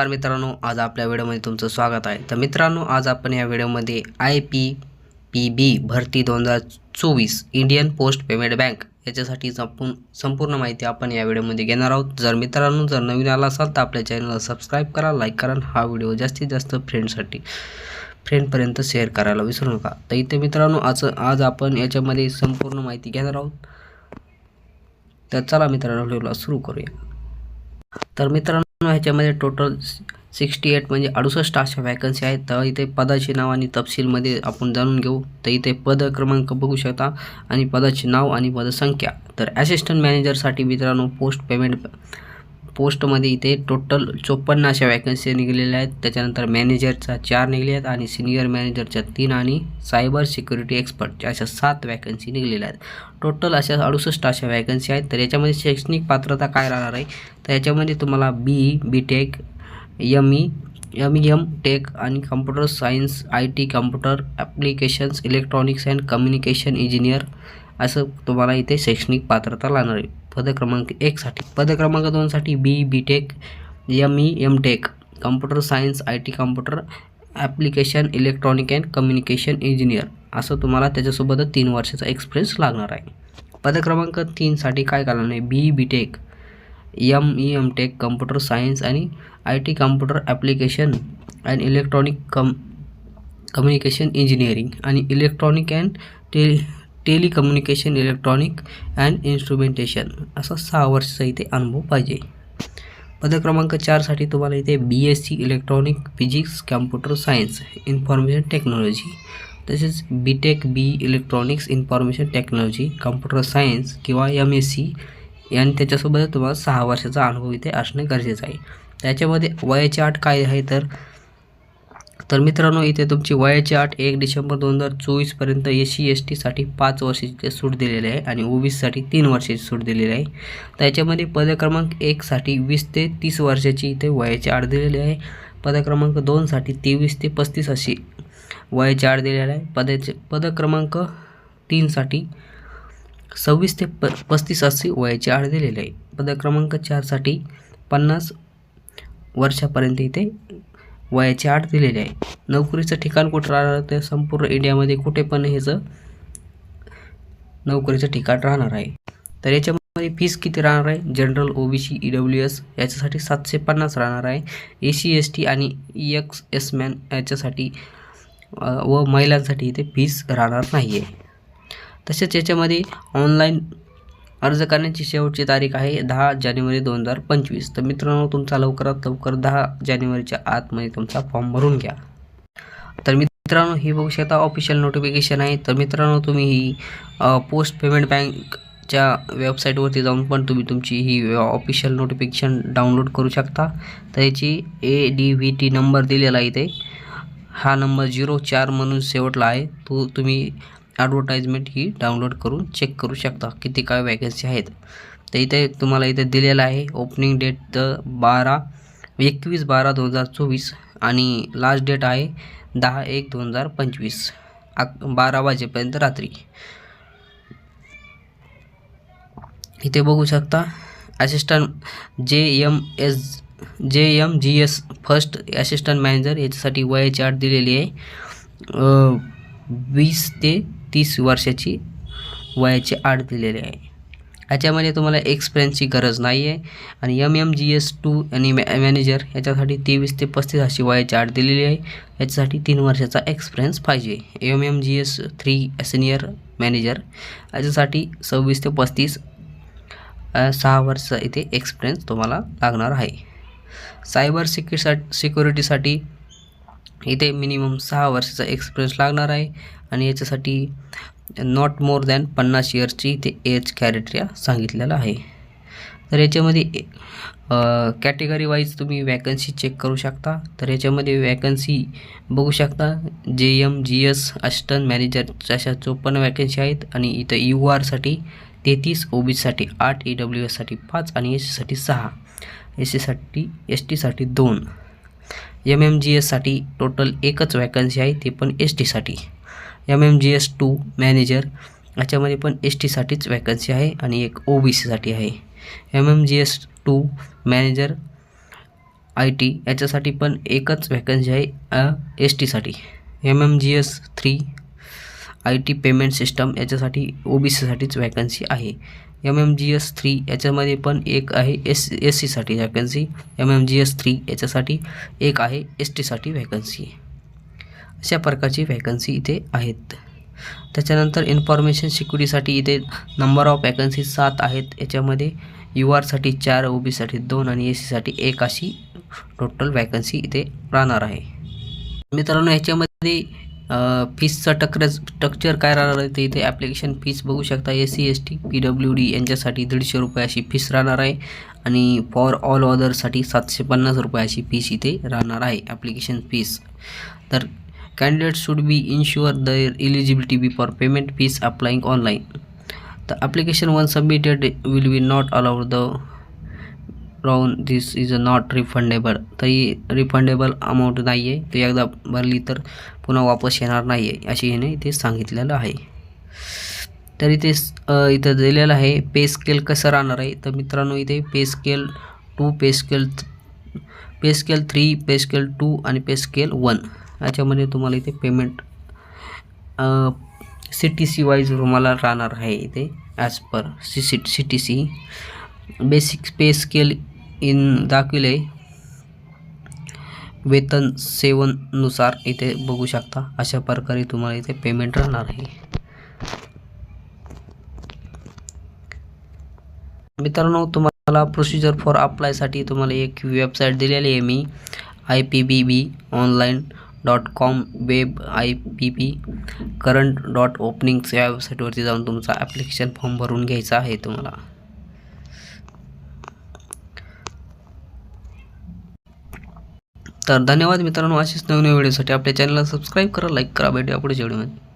नमस्कार मित्रांनो आज आपल्या व्हिडिओमध्ये तुमचं स्वागत आहे. तर मित्रांनो आज आपण या व्हिडिओमध्ये आय पी पी बी भरती दोन हजार चोवीस इंडियन पोस्ट पेमेंट बँक याच्यासाठी संपूर्ण संपूर्ण माहिती आपण या व्हिडिओमध्ये घेणार आहोत. जर मित्रांनो जर नवीन आला असाल तर आपल्या चॅनलला सबस्क्राईब करा लाईक करा हा व्हिडिओ जास्तीत जास्त फ्रेंडसाठी फ्रेंडपर्यंत शेअर करायला विसरू नका. तर इथे मित्रांनो आज आज आपण याच्यामध्ये संपूर्ण माहिती घेणार आहोत. तर चला मित्रांनो व्हिडिओला सुरू करूया. तर मित्रांनो ह्याच्यामध्ये टोटल सिक्स्टी एट म्हणजे अडुसष्ट अशा वॅकन्सी आहेत. तर इथे पदाचे नाव आणि तपशीलमध्ये आपण जाणून घेऊ. तर इथे पद क्रमांक बघू शकता आणि पदाचे नाव आणि पदसंख्या. तर ॲसिस्टंट मॅनेजरसाठी मित्रांनो पोस्ट पेमेंट पोस्टमध्ये इथे टोटल चोपन्न अशा वॅकन्सी निघालेल्या आहेत. त्याच्यानंतर मॅनेजरचा चार निघाल्या आहेत आणि सिनियर मॅनेजरच्या तीन आणि सायबर सिक्युरिटी एक्सपर्टच्या अशा सात वॅकन्सी निघालेल्या आहेत. टोटल अशा अडुसष्ट अशा वॅकन्सी आहेत. तर याच्यामध्ये शैक्षणिक पात्रता काय राहणार आहे? तर याच्यामध्ये तुम्हाला B E B tech M E M E M tech आणि computer science I T computer applications electronics and communication engineer असं तुम्हाला इथे शैक्षणिक पात्रता लागणार आहे. पदक्रमांक एकसाठी पदक्रमांक दोनसाठी B B tech M E M tech computer science I T computer application electronic and communication engineer असं तुम्हाला त्याच्यासोबतच तीन वर्षाचा एक्सपिरियन्स लागणार आहे. पदक्रमांक तीनसाठी काय करणार आहे? B B tech M E M tech computer science आणि I T computer application and electronic come communication engineering आणि इलेक्ट्रॉनिक अँड टे टेलिकम्युनिकेशन इलेक्ट्रॉनिक अँड इन्स्ट्रुमेंटेशन असा सहा वर्षाचा इथे अनुभव पाहिजे. पद क्रमांक चारसाठी तुम्हाला इथे B S C electronic physics computer science information technology तसेच B tech B electronics information technology computer science किंवा एम एस सी आणि त्याच्यासोबत तुम्हाला सहा वर्षाचा अनुभव इथे असणे गरजेचं आहे. त्याच्यामध्ये वयाची अट काय आहे तर तर मित्रांनो इथे तुमची वयाची आठ एक डिसेंबर दोन हजार चोवीसपर्यंत एस सी एस टीसाठी पाच वर्षाची सूट दिलेली आहे आणि ओ बी तीन वर्षाची सूट दिलेली आहे. त्याच्यामध्ये पदक्रमांक एकसाठी वीस ते तीस वर्षाची इथे वयाची आठ दिलेली आहे. पदक्रमांक दोनसाठी तेवीस ते पस्तीस अशी वयाची आठ दिलेली आहे. पदाचे पदक्रमांक तीनसाठी सव्वीस ते प पस्तीस अशी वयाची आड दिलेली आहे. पदक्रमांक चारसाठी पन्नास वर्षापर्यंत इथे वयाची आठ दिलेली आहे. नोकरीचं ठिकाण कुठं राहणार ते संपूर्ण इंडियामध्ये कुठे पण ह्याचं नोकरीचं ठिकाण राहणार आहे. तर याच्यामध्ये फीस किती राहणार आहे? General O B C E W S याच्यासाठी सातशे पन्नास राहणार आहे. ए सी एस टी आणि एक्स एस मॅन याच्यासाठी व महिलांसाठी इथे फीस राहणार नाही आहे तसेच याच्यामध्ये ऑनलाईन अर्ज करण्याची शेवटची तारीख आहे दहा जानेवारी दोन हजार पंचवीस. तर मित्रांनो तुमचा लवकरात लवकर दहा जानेवारीच्या आतमध्ये तुमचा फॉर्म भरून घ्या. तर मित्रांनो ही बघू शकता ऑफिशियल नोटिफिकेशन आहे. तर मित्रांनो तुम्ही ही पोस्ट पेमेंट बँकच्या वेबसाईटवरती जाऊन पण तुम्ही तुमची ही ऑफिशियल नोटिफिकेशन डाउनलोड करू शकता. तर याची A D V T number दिलेला आहे इथे. हा नंबर झिरो चार म्हणून शेवटला आहे. तो तुम्ही ॲडव्हर्टाईजमेंट ही डाउनलोड करून चेक करू शकता किती काय वॅकन्सी आहेत. तर इथे तुम्हाला इथे दिलेलं आहे ओपनिंग डेट द बारा एकवीस बारा दोन हजार चोवीस आणि लास्ट डेट आहे दहा एक दोन हजार पंचवीस अक बारा वाजेपर्यंत रात्री. इथे बघू शकता assistant J M S J M G S first assistant manager याच्यासाठी वयाची अट दिलेली आहे. वीस ते तीस वर्षाची वयाची आड दिलेली आहे. याच्यामध्ये तुम्हाला एक्सपिरियन्सची गरज नाही आहे आणि M M G S two आणि मॅ मॅनेजर याच्यासाठी तेवीस ते पस्तीस अशी वयाची आड दिलेली आहे. याच्यासाठी तीन वर्षाचा एक्सपिरियन्स पाहिजे. M M G S three senior manager याच्यासाठी सव्वीस ते पस्तीस सहा वर्ष इथे एक्सपिरियन्स तुम्हाला लागणार आहे. सायबर सिक्युरिसा सिक्युरिटीसाठी इथे मिनिमम सहा वर्षाचा एक्सपिरियन्स लागणार आहे. आणि याच्यासाठी नॉट मोर दॅन पन्नास इयर्सची इथे एज कॅरेटरिया सांगितलेलं आहे. तर याच्यामध्ये कॅटेगरी वाईज तुम्ही वॅकन्सी चेक करू शकता. तर याच्यामध्ये वॅकन्सी बघू शकता. J M G S assistant manager अशा चोपन्न वॅकन्सी आहेत. आणि इथं यू आरसाठी तेहतीस ओ बीसाठी आठ ई डब्ल्यू एससाठी पाच आणि एस सीसाठी सहा. एस सीसाठी एस टीसाठी दोन. एम एम जी एससाठी टोटल एकच वॅकन्सी आहे ते पण एस टीसाठी M M G S two manager याच्यामध्ये पण एस टीसाठीच वॅकन्सी आहे आणि एक ओ बी सीसाठी आहे. M M G S two manager I T याच्यासाठी पण एकच व्हॅकन्सी आहे एस टीसाठी M M G S three I T payment system याच्यासाठी ओ बी सीसाठीच व्हॅकन्सी आहे. M M G S three याच्यामध्ये पण एक आहे एस एस सीसाठी vacancy M M G S three याच्यासाठी एक आहे एस टीसाठी व्हॅकन्सी अशा प्रकारची व्हॅकन्सी इथे आहेत. त्याच्यानंतर इन्फॉर्मेशन सिक्युरिटीसाठी इथे नंबर ऑफ वॅकन्सी सात आहेत. याच्यामध्ये यू आरसाठी चार ओ बीसाठी दोन आणि एस सीसाठी एक अशी टोटल वॅकन्सी इथे राहणार आहे. मित्रांनो याच्यामध्ये फीसचा टक्र स्ट्रक्चर काय राहणार आहे ते इथे ॲप्लिकेशन फीस बघू शकता. S C S T P W D यांच्यासाठी दीडशे रुपये अशी फीस राहणार आहे. आणि फॉर ऑल ऑदरसाठी सातशे पन्नास रुपये अशी फीस इथे राहणार आहे ॲप्लिकेशन फीस तर candidate should be insure the eligibility be for payment fees applying online तर application one submitted will be not allowed the राहून this is a not refundable तरी रिफंडेबल अमाऊंट नाही आहे ती एकदा भरली तर पुन्हा वापस येणार नाही आहे अशी ह्याने इथे सांगितलेलं आहे. तर इथे इथं दिलेलं आहे पे स्केल कसं राहणार आहे? तर मित्रांनो इथे pay scale two pay scale pay scale three pay scale two आणि पे स्केल वन याच्यामध्ये तुम्हाला इथे payment C T C wise तुम्हाला राहणार आहे इथे as per C C C T C basic pay scale in दाखविले. वेतन सेवननुसार इथे बघू शकता अशा प्रकारे तुम्हाला इथे पेमेंट राहणार आहे. मित्रांनो तुम्हाला प्रोसिजर फॉर अप्लायसाठी तुम्हाला एक वेबसाईट दिलेली आहे मी I P B B online dot com web I P P current dot openings या वेबसाईटवरती जाऊन तुमचा ॲप्लिकेशन फॉर्म भरून घ्यायचा आहे तुम्हाला. तर धन्यवाद मित्रांनो असेच नवीन व्हिडिओसाठी. आपल्या चॅनलला सबस्क्राईब करा लाईक करा भेटूया पुढच्या व्हिडिओमध्ये